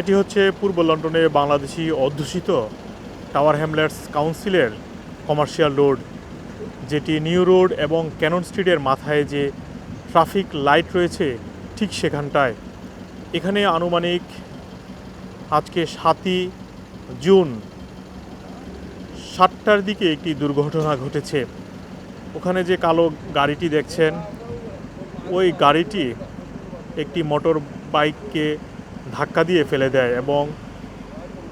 এটি হচ্ছে পূর্ব লন্ডনে বাংলাদেশি অধ্যুষিত টাওয়ার হ্যামলেটস কাউন্সিলের কমার্শিয়াল রোড, যেটি নিউ রোড এবং ক্যানন স্ট্রিটের মাথায় যে ট্রাফিক লাইট রয়েছে ঠিক সেখানটায়। এখানে আনুমানিক আজকে সাতই জুন সাতটার দিকে একটি দুর্ঘটনা ঘটেছে। ওখানে যে কালো গাড়িটি দেখছেন, ওই গাড়িটি একটি মোটর বাইককে ধাক্কা দিয়ে ফেলে দেয় এবং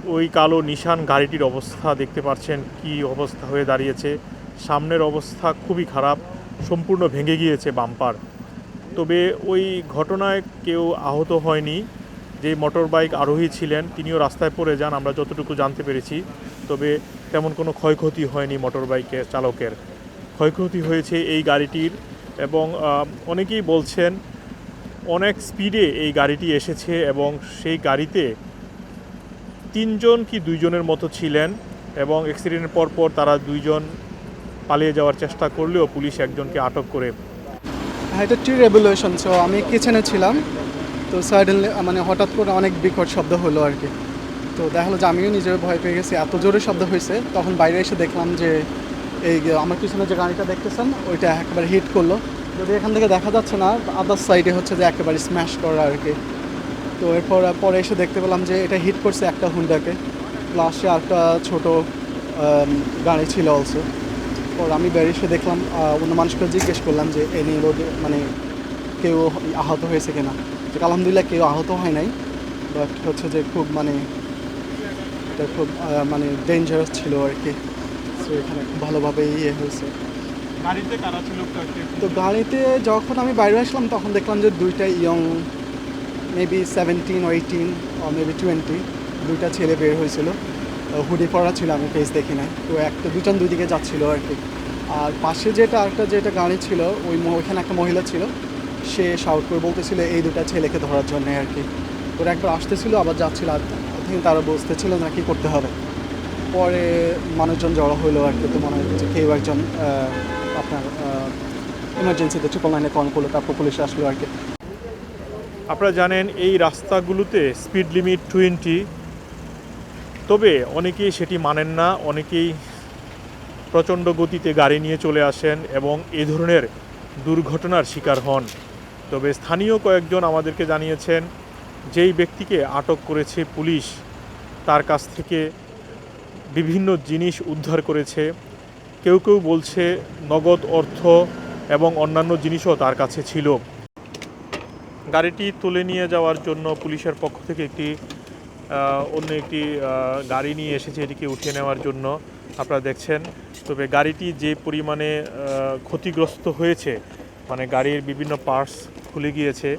ওই কালো নিশান গাড়িটির অবস্থা দেখতে পাচ্ছেন কি অবস্থা হয়ে দাঁড়িয়েছে। সামনের অবস্থা খুবই খারাপ, সম্পূর্ণ ভেঙে গিয়েছে বাম্পার। তবে ওই ঘটনায় কেউ আহত হয়নি। যে মোটর বাইক আরোহী ছিলেন, তিনিও রাস্তায় পড়ে যান, আমরা যতটুকু জানতে পেরেছি। তবে তেমন কোনো ক্ষয়ক্ষতি হয়নি মোটর বাইকের চালকের। ক্ষয়ক্ষতি হয়েছে এই গাড়িটির এবং অনেকেই বলছেন অনেক স্পিডে এই গাড়িটি এসেছে এবং সেই গাড়িতে তিনজন কি দুইজনের মতো ছিলেন এবং অ্যাক্সিডেন্টের পর পর তারা দুইজন পালিয়ে যাওয়ার চেষ্টা করলেও পুলিশ একজনকে আটক করে। হ্যাঁ এটা টি রেভলিউশন সো আমি কিচেনে ছিলাম, তো সাডেনলি মানে হঠাৎ করে অনেক বিকট শব্দ হলো আর কি। তো দেখা হলো যে আমিও নিজের ভয় পেয়ে গেছি, এত জোরে শব্দ হয়েছে, তখন বাইরে এসে দেখলাম যে এই আমার পিছনে যে গাড়িটা দেখতেছেন, ওইটা একেবারে হিট করল। যদি এখান থেকে দেখা যাচ্ছে না আদার সাইডে হচ্ছে যে একেবারে স্ম্যাশ করা আর কি। তো এরপর, পরে এসে দেখতে পেলাম যে এটা হিট করছে একটা হুন্ডাকে প্লাসে একটা ছোট গাড়ি ছিল অলসো পর আমি বেরিয়ে এসে দেখলাম অন্য মানুষকে জিজ্ঞেস করলাম যে এই নিয়ে রোডে মানে কেউ আহত হয়েছে কিনা? যে আলহামদুলিল্লাহ কেউ আহত হয় নাই বাট হচ্ছে যে খুব মানে এটা খুব মানে ডেঞ্জারাস ছিল আর কি। সো এখানে খুব ভালোভাবে ইয়ে হয়েছে। তো গাড়িতে যখন আমি বাইরে আসলাম, তখন দেখলাম যে দুইটা young maybe seventeen eighteen maybe twenty দুইটা ছেলে বের হয়েছিল। হুডি পড়া ছিল, আমি ফেস দেখি নাই। তো একটা দুজন দুই দিকে যাচ্ছিল আর কি। আর পাশে যেটা, আরেকটা যেটা গাড়ি ছিল, ওই ওইখানে একটা মহিলা ছিল। সে শাউট করে বলতেছিল, এই দুটা ছেলেকে ধরার জন্য আর কি। ওরা একবার আসতেছিল, আবার যাচ্ছিল। আর তারা বুঝতেছিল না কি করতে হবে। পরে মানুষজন জড়ো হলো আর কি। তো মনে হয় যে কেউ একজন আপনার ইমার্জেন্সিতে ট্রিপল নাইনে কল করল, তারপর পুলিশ আসলো আর কি। আপনারা জানেন, এই রাস্তাগুলোতে স্পিড লিমিট টোয়েন্টি তবে অনেকেই সেটি মানেন না, অনেকেই প্রচণ্ড গতিতে গাড়ি নিয়ে চলে আসেন এবং এ ধরনের দুর্ঘটনার শিকার হন। তবে স্থানীয় কয়েকজন আমাদেরকে জানিয়েছেন, যেই ব্যক্তিকে আটক করেছে পুলিশ, তার কাছ থেকে বিভিন্ন জিনিস উদ্ধার করেছে। কেউ কেউ বলছে নগদ অর্থ এবং অন্যান্য জিনিসও তার কাছে ছিল। গাড়িটি তুলে নিয়ে যাওয়ার জন্য পুলিশের পক্ষ থেকে একটি অন্য একটি গাড়ি নিয়ে এসেছে এটিকে উঠিয়ে নেওয়ার জন্য। আপনারা দেখছেন, তবে গাড়িটি যে পরিমাণে ক্ষতিগ্রস্ত হয়েছে মানে গাড়ির বিভিন্ন পার্টস খুলে গিয়েছে,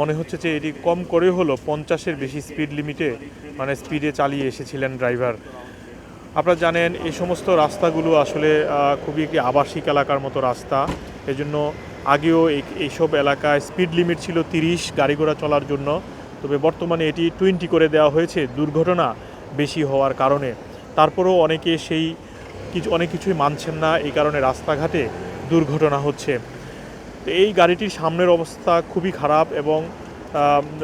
মনে হচ্ছে যে এটি কম করে হলো পঞ্চাশের বেশি স্পিড লিমিটে মানে স্পিডে চালিয়ে এসেছিলেন ড্রাইভার। আপনারা জানেন, এই সমস্ত রাস্তাগুলো আসলে খুবই একটি আবাসিক এলাকার মতো রাস্তা। এজন্য আগেও এই- এইসব এলাকায় স্পিড লিমিট ছিল তিরিশ গাড়ি ঘোড়া চলার জন্য। তবে বর্তমানে এটি টোয়েন্টি করে দেওয়া হয়েছে, দুর্ঘটনা বেশি হওয়ার কারণে। তারপরেও অনেকে সেই কিছু, অনেক কিছুই মানছেন না, এই কারণে রাস্তাঘাটে দুর্ঘটনা হচ্ছে। তো এই গাড়িটির সামনের অবস্থা খুবই খারাপ এবং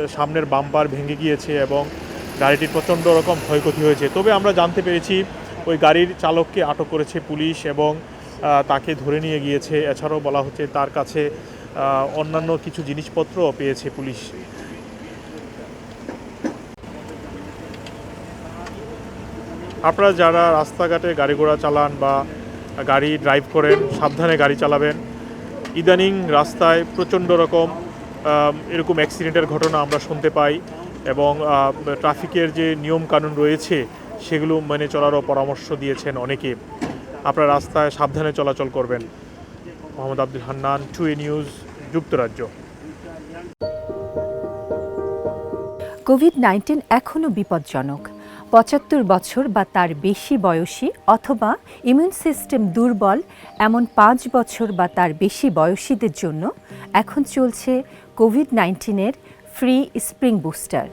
সামনের বাম্পার ভেঙে গিয়েছে এবং গাড়িটির প্রচণ্ড রকম ক্ষয়ক্ষতি হয়েছে। তবে আমরা জানতে পেরেছি ওই গাড়ির চালককে আটক করেছে পুলিশ এবং তাকে ধরে নিয়ে গিয়েছে। এছাড়াও বলা হচ্ছে তার কাছে অন্যান্য কিছু জিনিসপত্র পেয়েছে পুলিশ। আপনারা যারা রাস্তাঘাটে গাড়ি ঘোড়া চালান বা গাড়ি ড্রাইভ করেন, সাবধানে গাড়ি চালাবেন। ইদানিং রাস্তায় প্রচণ্ড রকম এরকম অ্যাক্সিডেন্টের ঘটনা আমরা শুনতে পাই এবং ট্রাফিকের যে নিয়ম কানুন রয়েছে সেগুলো মেনে চলারও পরামর্শ দিয়েছেন অনেকে। আপনারা রাস্তায় সাবধানে চলাচল করবেন। মোহাম্মদ আব্দুল হান্নান টু এ নিউজ, যুক্তরাজ্য। কোভিড নাইন্টিন এখনও বিপজ্জনক। পঁচাত্তর বছর বা তার বেশি বয়সী অথবা ইমিউন সিস্টেম দুর্বল এমন পাঁচ বছর বা তার বেশি বয়সীদের জন্য এখন চলছে কোভিড নাইন্টিনের ফ্রি স্প্রিং বুস্টার।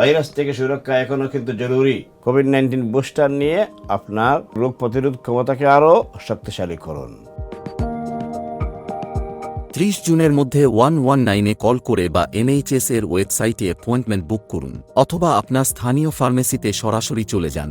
ভাইরাস থেকে সুরক্ষা এখনও কিন্তু জরুরি। কোভিড নাইন্টিন বুস্টার নিয়ে আপনার রোগ প্রতিরোধ ক্ষমতাকে আরও শক্তিশালী করুন। ত্রিশ জুনের মধ্যে ওয়ান ওয়ান নাইনে কল করে বা এনএইচএস এর ওয়েবসাইটে অ্যাপয়েন্টমেন্ট বুক করুন, অথবা আপনার স্থানীয় ফার্মেসিতে সরাসরি চলে যান।